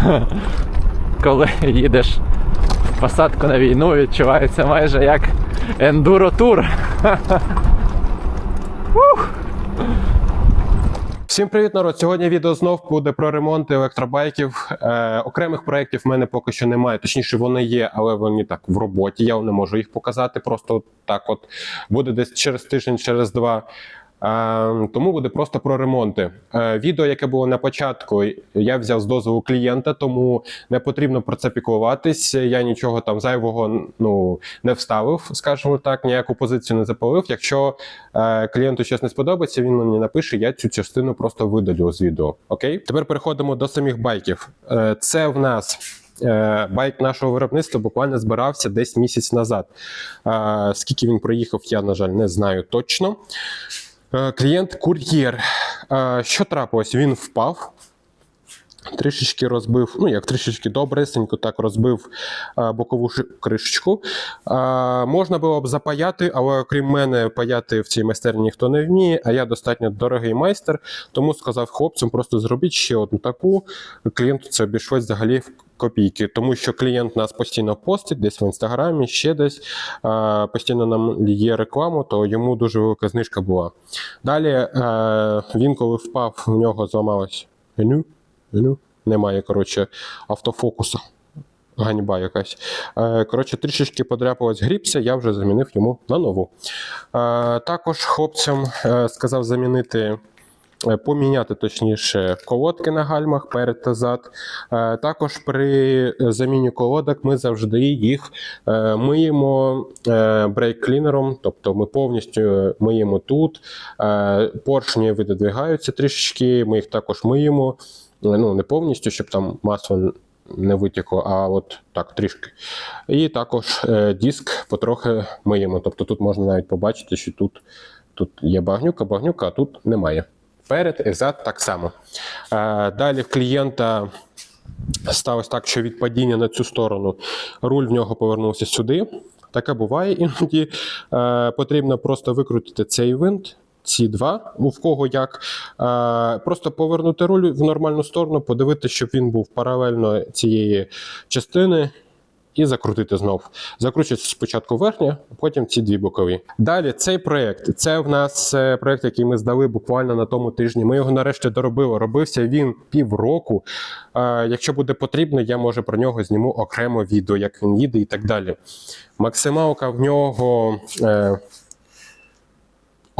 коли їдеш в посадку на війну, відчувається майже як ендуро-тур. Всім привіт, народ! Сьогодні відео знов буде про ремонт електробайків. Е, окремих проєктів в мене поки що немає. Точніше, вони є, але вони так в роботі. Я не можу їх показати. Просто так, от буде десь через тиждень, через два. Тому буде просто про ремонти. Е, відео, яке було на початку, я взяв з дозволу клієнта, тому не потрібно про це піклуватись. Я нічого там зайвого ну, не вставив, скажімо так, ніяку позицію не запалив. Якщо е, клієнту щось не сподобається, він мені напише, я цю частину просто видалю з відео. Окей, тепер переходимо до самих байків. Е, це в нас. Байк нашого виробництва буквально збирався десь місяць назад. Скільки він проїхав, я, на жаль, не знаю точно. Е, Клієнт кур'єр. Е, Що трапилось? Він впав. Трішечки розбив, ну як трішечки добресенько так розбив е, бокову кришечку. Е, можна було б запаяти, але окрім мене, паяти в цій майстерні ніхто не вміє, а я достатньо дорогий майстер, тому сказав хлопцям, просто зробіть ще одну таку. Клієнту це обійшлось взагалі в копійки, тому що клієнт нас постійно постить, десь в інстаграмі, ще десь е, постійно нам є рекламу, то йому дуже велика знижка була. Далі е, він, коли впав, в нього зламалось меню. Немає, коротше, автофокуса. Ганьба якась. Е, Коротше, трішечки подряпалась гріпся, я вже замінив йому на нову. Е, Також хлопцям е, сказав замінити. Поміняти точніше колодки на гальмах перед та зад. Також при заміні колодок ми завжди їх миємо брейк-клінером, тобто ми повністю миємо тут. Поршні видвигаються трішечки, ми їх також миємо. Ну, не повністю, щоб там масло не витікло, а от так трішки. І також е, диск потрохи миємо. Тобто тут можна навіть побачити, що тут, тут є багнюка, багнюка, а тут немає. Перед і зад так само. Е, Далі в клієнта сталося так, що від падіння на цю сторону руль в нього повернувся сюди. Таке буває іноді. Е, потрібно просто викрутити цей винт. Ці два, у в кого як. Е, просто повернути руль в нормальну сторону, подивитися, щоб він був паралельно цієї частини, і закрутити знов. Закручується спочатку верхня, а потім ці дві бокові. Далі цей проєкт. Це в нас е, проєкт, який ми здали буквально на тому тижні. Ми його нарешті доробили. Робився він півроку. Е, Якщо буде потрібно, я може про нього зніму окремо відео, як він їде і так далі. Максималка в нього.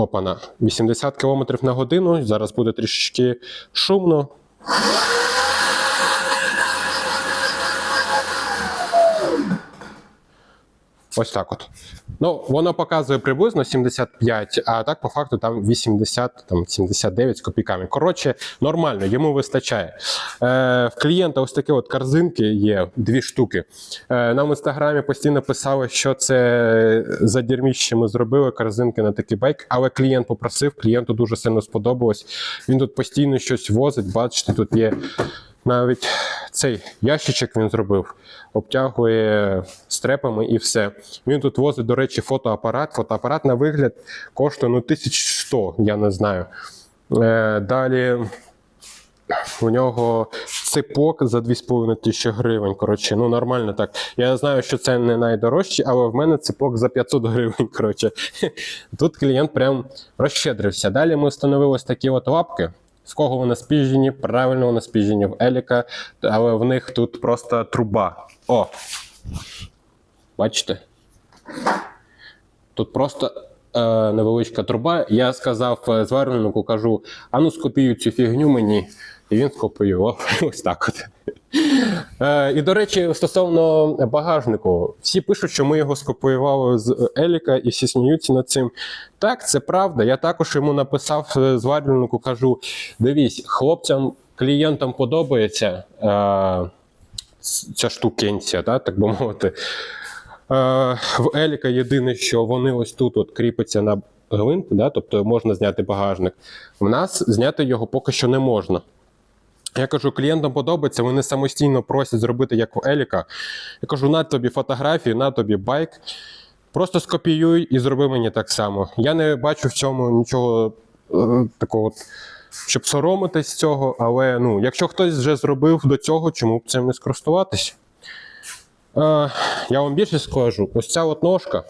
Опана, 80 км на годину. Зараз буде трішечки шумно. Ось так от. Ну, воно показує приблизно 75, а так по факту там 80, там 79 з копійками. Коротше, нормально, йому вистачає. Е, в клієнта ось такі от корзинки є, дві штуки. Е, нам в інстаграмі постійно писали, що це за дірміще ми зробили корзинки на такий байк, але клієнт попросив, клієнту дуже сильно сподобалось. Він тут постійно щось возить. Бачите, тут є навіть цей ящичок він зробив, обтягує стрепами і все. Він тут возить, до речі, фотоапарат. Фотоапарат на вигляд коштує ну, 1100, я не знаю. Е, далі у нього ципок за 2,5 тисячі гривень. Коротше, ну нормально так. Я знаю, що це не найдорожче, але в мене ципок за 500 гривень. Коротше. Тут клієнт прям розщедрився. Далі ми встановили такі от лапки. В кого вони спіжені? Правильно, вони спіжені в Еліка, але в них тут просто труба. О! Бачите? Тут просто е, невеличка труба. Я сказав е, кажу: а ну скопіюй цю фігню мені. І він скопіював ось так от. Е, і, до речі, стосовно багажнику, всі пишуть, що ми його скопіювали з Еліка, і всі сміються над цим. Так, це правда. Я також йому написав е, зварювальнику, кажу: дивись, хлопцям, клієнтам подобається е, ця штукенція, да, так би мовити. Е, в Еліка єдине, що вони ось тут от кріпяться на гвинт, да, тобто можна зняти багажник. В нас зняти його поки що не можна. Я кажу, клієнтам подобається, вони самостійно просять зробити як в Еліка. Я кажу, на тобі фотографії, на тобі байк. Просто скопіюй і зроби мені так само. Я не бачу в цьому нічого е, такого щоб соромитись цього, але ну, якщо хтось вже зробив до цього, чому б цим не скористуватися? Е, я вам більше скажу, ось ця от ножка,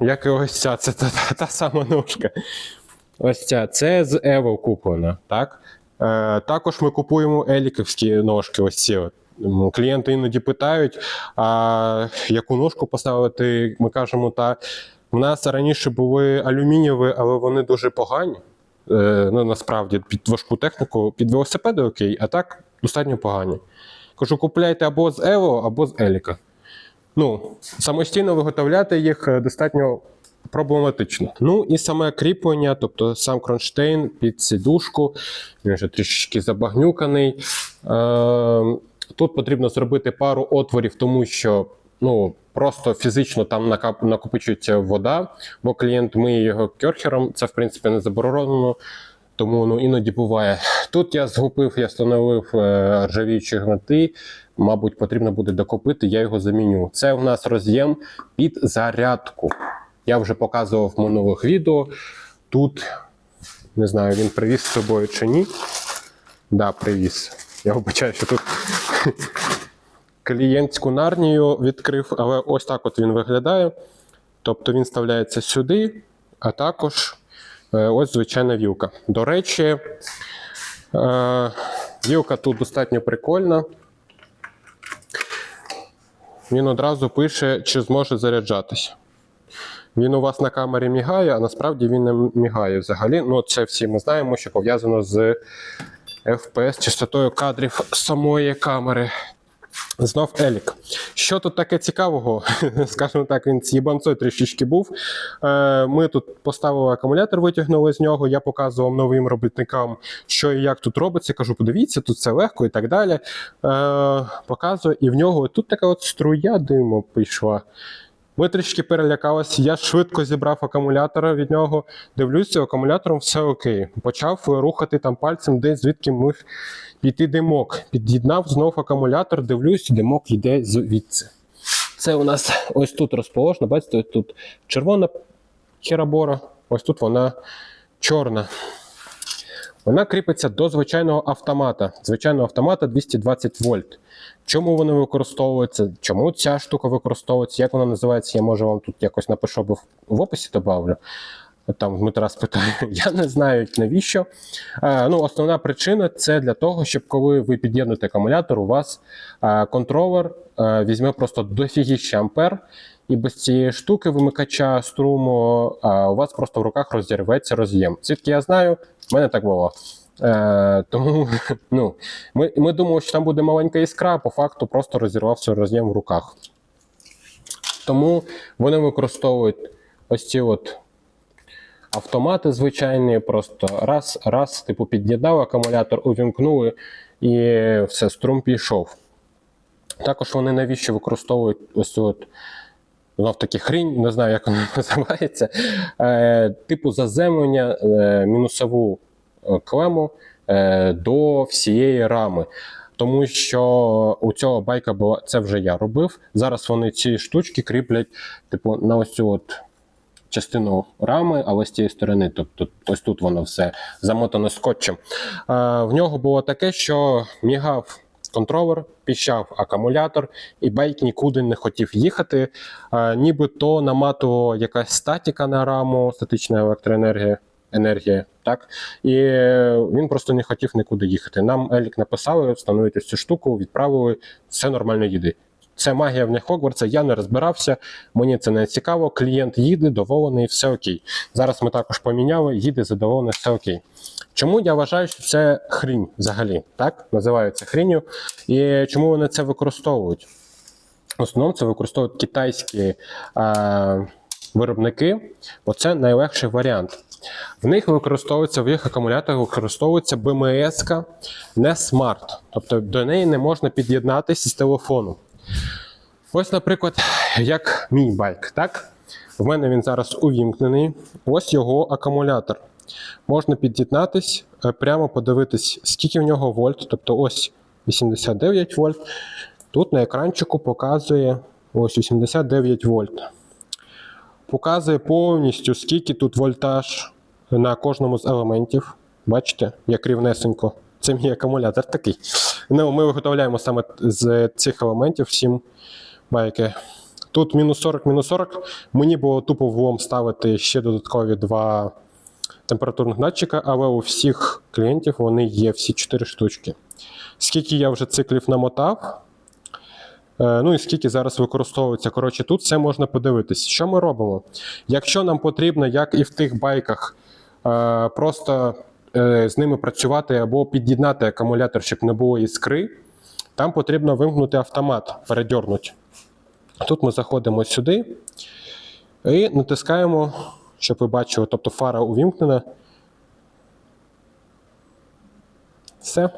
як і ось ця, це та, та, та сама ножка. Ось ця, це з Evo куплена, так? Е, також ми купуємо еліківські ножки, ось ці. От. Клієнти іноді питають, а яку ножку поставити. Ми кажемо, та в нас раніше були алюмінієві, але вони дуже погані. Е, ну, насправді, під важку техніку, під велосипеди окей, а так достатньо погані. Кажу, купляйте або з Evo, або з Еліка. Ну, самостійно виготовляти їх е, достатньо проблематично. Ну і саме кріплення, тобто сам кронштейн під сідушку, він вже трішечки забагнюканий. Е, тут потрібно зробити пару отворів, тому що ну, просто фізично там накопичується вода, бо клієнт миє його керхером. Це, в принципі, не заборонено. Тому ну, іноді буває. Тут я згубив, я встановив е, ржавіючі гвинти. Мабуть, потрібно буде докупити, я його заміню. Це у нас роз'єм під зарядку. Я вже показував в минулих відео. Тут не знаю, він привіз з собою чи ні. Да, привіз. Я вибачаю, що тут клієнтську нарнію відкрив, але ось так от він виглядає. Тобто він вставляється сюди, а також е, ось звичайна вілка. До речі, е, вілка тут достатньо прикольна. Він одразу пише, чи зможе заряджатися. Він у вас на камері мігає, а насправді він не мігає взагалі. Ну, це всі ми знаємо, що пов'язано з FPS, частотою кадрів самої камери. Знов Елік. Що тут таке цікавого? Скажімо так, він з'їбанцой трішечки був. Е, Ми тут поставили акумулятор, витягнули з нього. Я показував новим робітникам, що і як тут робиться. Кажу, подивіться, тут все легко і так далі. Е, Показую, і в нього тут така от струя диму пішла. Ми трішки перелякалися. Я швидко зібрав акумулятора від нього. Дивлюся, акумулятором все окей. Почав рухати там пальцем, десь звідки міг піти димок. Під'єднав знов акумулятор, дивлюсь, димок йде звідси. Це у нас ось тут розположено. Бачите, ось тут червона херабора, ось тут вона чорна. Вона кріпиться до звичайного автомата. Звичайного автомата 220 вольт. Чому вони використовуються? Чому ця штука використовується? Як вона називається? Я може вам тут якось напишу або в- описі добавлю. Там Дмитра спитає, я не знаю навіщо. Е, ну, основна причина це для того, щоб коли ви під'єднуєте акумулятор, у вас е, контролер е, візьме просто дофігіще ампер, і без цієї штуки вимикача струму е, у вас просто в руках розірветься роз'єм. Звідки я знаю, в мене так було. Е, тому ну, ми, ми думали, що там буде маленька іскра, а по факту просто розірвався роз'єм в руках. Тому вони використовують ось ці от автомати звичайні, просто раз, раз, типу, під'єднав акумулятор, увімкнули і все, струм пішов. Також вони навіщо використовують ось цю от знов таки хрінь, не знаю, як вона називається, е, типу заземлення е, мінусову е, клему е, до всієї рами. Тому що у цього байка була це вже я робив. Зараз вони ці штучки кріплять, типу, на ось цю от частину рами, але з цієї сторони, тобто ось тут воно все замотано скотчем. Е, в нього було таке, що мігав контролер, піщав акумулятор, і байк нікуди не хотів їхати. Е, нібито наматувала якась статіка на раму, статична електроенергія. Енергія, так і е, він просто не хотів нікуди їхати. Нам Елік написали, встановити цю штуку, відправили, все нормально їде. Це магія в них Хогвартса, я не розбирався, мені це не цікаво. Клієнт їде, доволений, все окей. Зараз ми також поміняли, їде задоволений, все окей. Чому я вважаю, що це хрінь взагалі? Так? Називають це хрінню. І чому вони це використовують? В основному це використовують китайські е, виробники, бо це найлегший варіант. В них використовується в їх акумуляторах використовується БМС, не смарт. Тобто до неї не можна під'єднатися з телефону. Ось, наприклад, як мій байк. Так? В мене він зараз увімкнений. Ось його акумулятор. Можна під'єднатись, е, прямо подивитись, скільки в нього вольт. Тобто ось 89 вольт. Тут на екранчику показує ось 89 вольт. Показує повністю, скільки тут вольтаж на кожному з елементів. Бачите, як рівнесенько. Це мій акумулятор такий. Ну, ми виготовляємо саме з цих елементів всім байки. Тут мінус 40, мінус 40. Мені було тупо влом ставити ще додаткові два температурних датчика, але у всіх клієнтів вони є всі 4 штучки. Скільки я вже циклів намотав, е, ну і скільки зараз використовується. Коротше, тут все можна подивитись. Що ми робимо? Якщо нам потрібно, як і в тих байках, е, просто е, з ними працювати або під'єднати акумулятор, щоб не було іскри, там потрібно вимкнути автомат, передьорнути. Тут ми заходимо сюди і натискаємо, щоб ви бачили, тобто фара увімкнена. Все.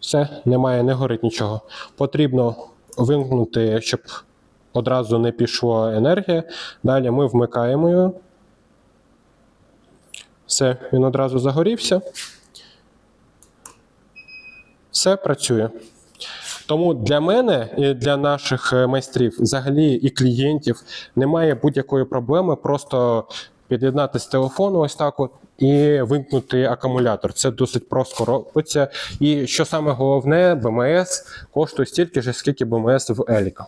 Все, немає, не горить нічого. Потрібно вимкнути, щоб одразу не пішла енергія. Далі ми вмикаємо його. Все, він одразу загорівся. Все працює. Тому для мене і для наших е, майстрів, взагалі і клієнтів, немає будь-якої проблеми просто під'єднати з телефону ось так от і вимкнути акумулятор. Це досить просто робиться. І що саме головне, БМС коштує стільки ж, скільки БМС в Еліка.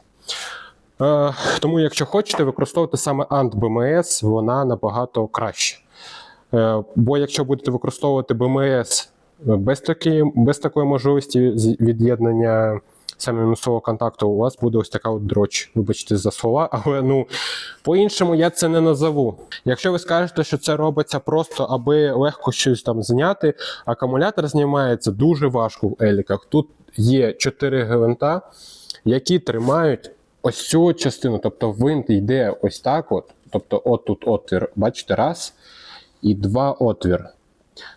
Е, тому, якщо хочете, використовувати саме Ant BMS, вона набагато краще. Е, бо якщо будете використовувати BMS без, такі, без такої можливості від'єднання саме мінусового контакту, у вас буде ось така от дроч. Вибачте за слова, але ну по-іншому я це не назову. Якщо ви скажете, що це робиться просто, аби легко щось там зняти, акумулятор знімається дуже важко в еліках. Тут є 4 гвинта, які тримають ось цю частину, тобто винт йде ось так, от, тобто от тут отвір, бачите, раз і два отвір.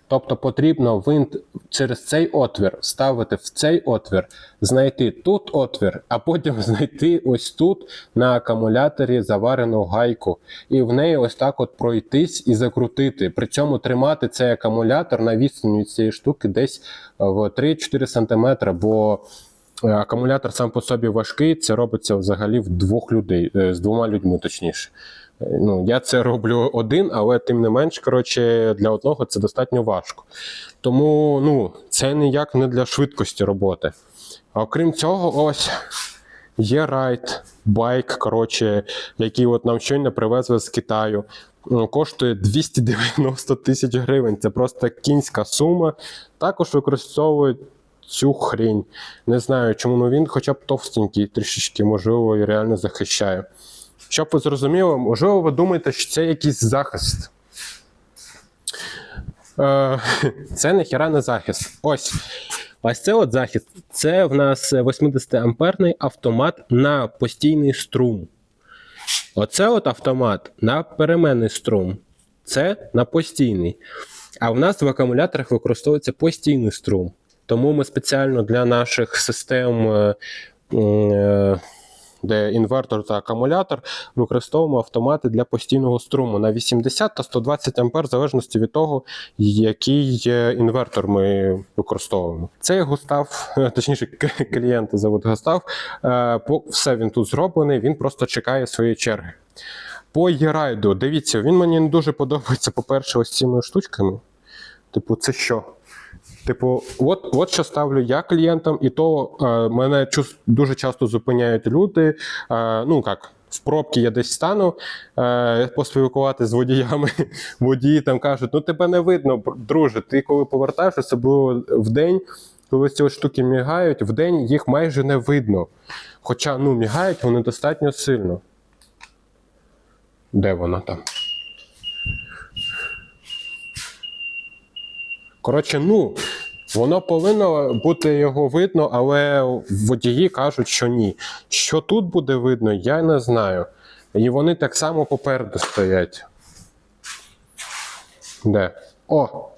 Тобто потрібно винт через цей отвір ставити в цей отвір, знайти тут отвір, а потім знайти ось тут на акумуляторі заварену гайку, і в неї ось так от пройтись і закрутити. При цьому тримати цей акумулятор на відстані цієї штуки десь е, в 3-4 см, бо акумулятор сам по собі важкий, це робиться взагалі в двох людей, е, з двома людьми точніше. Е, Ну, я це роблю один, але тим не менш, коротше, для одного це достатньо важко. Тому ну, це ніяк не для швидкості роботи. А окрім цього, ось є райд, байк, коротше, який от нам щойно привезли з Китаю. Ну, Коштує 290 тисяч гривень. Це просто кінська сума. Також використовують цю хрінь. Не знаю, чому ну він хоча б товстенький, трішечки, можливо, і реально захищає. Щоб ви зрозуміли, можливо, ви думаєте, що це якийсь захист. Е, Це ніхіра не захист. Ось. Ось це от захист. Це в нас 80-амперний автомат на постійний струм. Оце от автомат на переменний струм. Це на постійний. А в нас в акумуляторах використовується постійний струм. Тому ми спеціально для наших систем, е, е, де інвертор та акумулятор, використовуємо автомати для постійного струму на 80 та 120 ампер, в залежності від того, який інвертор ми використовуємо. Цей Густав, е, точніше, к- клієнта зовут Густав, все він тут зроблений, він просто чекає своєї черги. По Єрайду, дивіться, він мені не дуже подобається, по-перше, ось цими штучками. Типу, це що? Типу, от, от що ставлю я клієнтам, і то е, мене дуже часто зупиняють люди. Е, ну як, в пробці я десь стану е, поспілкувати з водіями. Водії там кажуть: ну тебе не видно, друже. Ти коли повертаєшся, це було в день, коли ці штуки мігають, в день їх майже не видно. Хоча ну, мігають вони достатньо сильно. Де вона там? Коротше, ну, воно повинно бути його видно, але водії кажуть, що ні. Що тут буде видно, я не знаю. І вони так само попереду стоять. Де? О!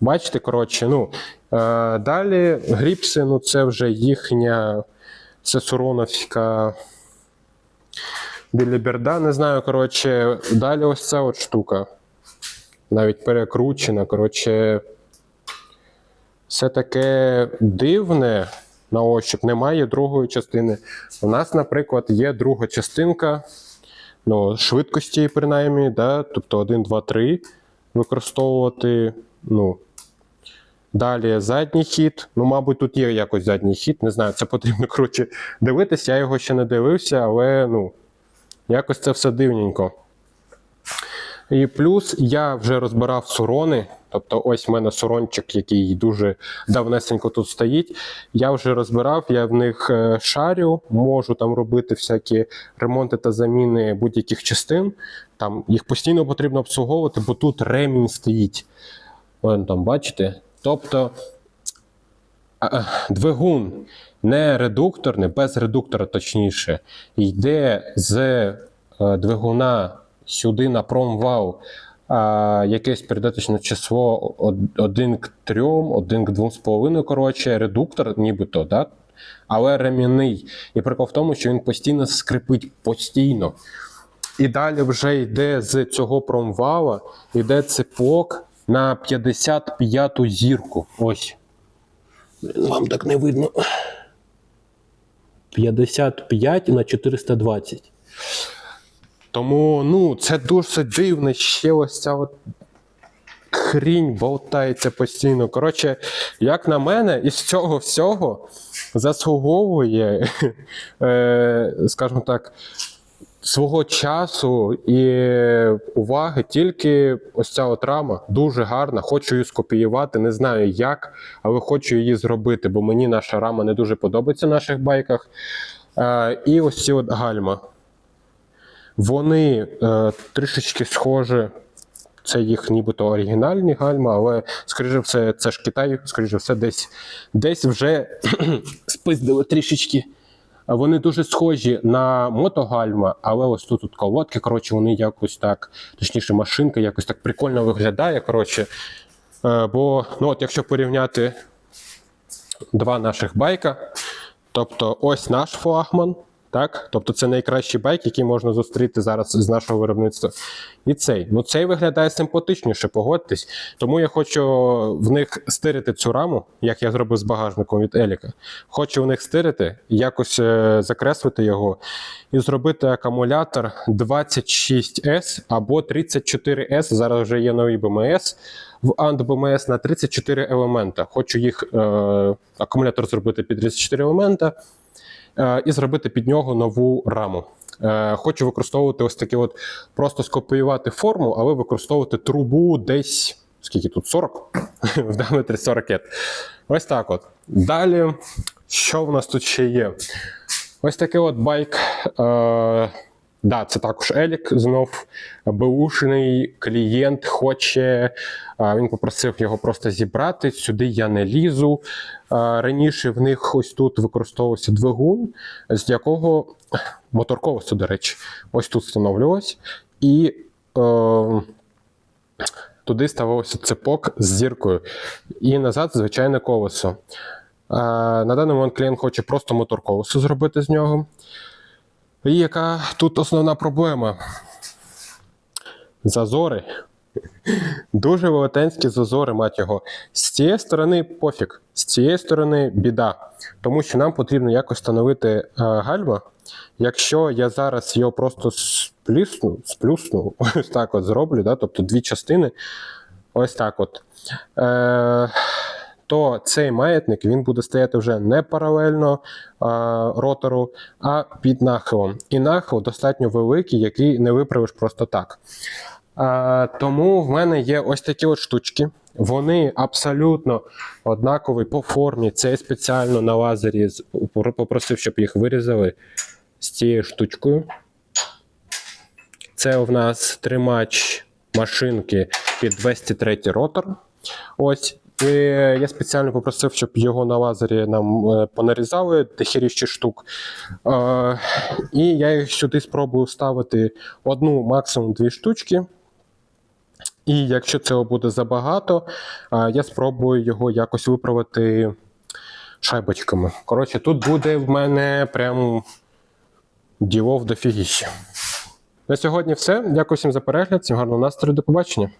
Бачите, коротше, ну. Е, далі гріпси, ну це вже їхня. Це Суроновська біліберда, не знаю, коротше. Далі ось ця от штука навіть перекручена. Коротше, все таке дивне на ощуп, немає другої частини. У нас, наприклад, є друга частинка, ну, швидкості, принаймні, да? тобто 1, 2, 3. використовувати, ну. Далі задній хід. Ну, мабуть, тут є якось задній хід. Не знаю, це потрібно коротше дивитися. Я його ще не дивився, але ну, якось це все дивненько. І плюс я вже розбирав сурони. Тобто, ось в мене сурончик, який дуже давнесенько тут стоїть. Я вже розбирав, я в них е, шарю, можу там робити всякі ремонти та заміни будь-яких частин. Там їх постійно потрібно обслуговувати, бо тут ремінь стоїть. Вон там, бачите? Тобто двигун не редукторний, без редуктора точніше, йде з е, двигуна сюди на промвал а, якесь передаточне число 1 к 3, 1 к 2,5, коротше, редуктор, нібито, да? але ремінний. І прикол в тому, що він постійно скрипить постійно. І далі вже йде з цього промвала, йде цепок на 55-ту зірку. Ось. Вам так не видно. 55 на 420. Тому ну, це дуже дивно. Ще ось ця от хрінь болтається постійно. Коротше, як на мене, із цього всього заслуговує, е, скажімо так, свого часу і уваги тільки ось ця от рама дуже гарна. Хочу її скопіювати, не знаю як, але хочу її зробити, бо мені наша рама не дуже подобається в наших байках. Е, і ось ці от гальма. Вони е, трішечки схожі. Це їх нібито оригінальні гальма, але, скоріше все, це ж Китай, скоріше все, десь, десь вже спиздили трішечки. Вони дуже схожі на мотогальма, але ось тут, тут колодки, коротше, вони якось так, точніше, машинка якось так прикольно виглядає. Коротше. Е, бо, ну от, якщо порівняти два наших байка, тобто ось наш флагман, так? Тобто це найкращий байк, який можна зустріти зараз з нашого виробництва. І цей. Ну цей виглядає симпатичніше, погодьтесь. Тому я хочу в них стирити цю раму, як я зробив з багажником від Еліка. Хочу в них стирити, якось е, закреслити його і зробити акумулятор 26S або 34S. Зараз вже є нові БМС. В Ant BMS на 34 елемента. Хочу їх е, акумулятор зробити під 34 елемента і зробити під нього нову раму. Е, хочу використовувати ось таке от, просто скопіювати форму, але використовувати трубу десь. Скільки тут 40? В діаметрі 40 кет. Ось так от. Далі, що в нас тут ще є? Ось такий от байк. Е, да, це також Елік. Знов беушний клієнт хоче. Він попросив його просто зібрати. Сюди я не лізу. Раніше в них ось тут використовувався двигун, з якого моторковості, до речі, ось тут встановлювалось. І е, туди ставився цепок з зіркою. І назад звичайне колесо. Е, На даний момент клієнт хоче просто мотор зробити з нього. І яка тут основна проблема? Зазори. Дуже велетенські зазори, мать його. З цієї сторони пофіг, з цієї сторони біда. Тому що нам потрібно якось встановити е, гальма. Якщо я зараз його просто сплюсну, сплюсну, ось так от зроблю, да, тобто дві частини, ось так от. Е, то цей маятник він буде стояти вже не паралельно а, ротору, а під нахилом. І нахил достатньо великий, який не виправиш просто так. А, тому в мене є ось такі от штучки. Вони абсолютно однакові по формі. Це я спеціально на лазері попросив, щоб їх вирізали з цією штучкою. Це в нас тримач машинки під 203 ротор. Ось. І я спеціально попросив, щоб його на лазері нам е, понарізали дохеріщі штук. Е, і я їх сюди спробую ставити одну, максимум дві штучки. І якщо цього буде забагато, е, я спробую його якось виправити шайбочками. Коротше, тут буде в мене прям ділов дофігіще. На сьогодні все. Дякую всім за перегляд. Всім гарного настрою. До побачення.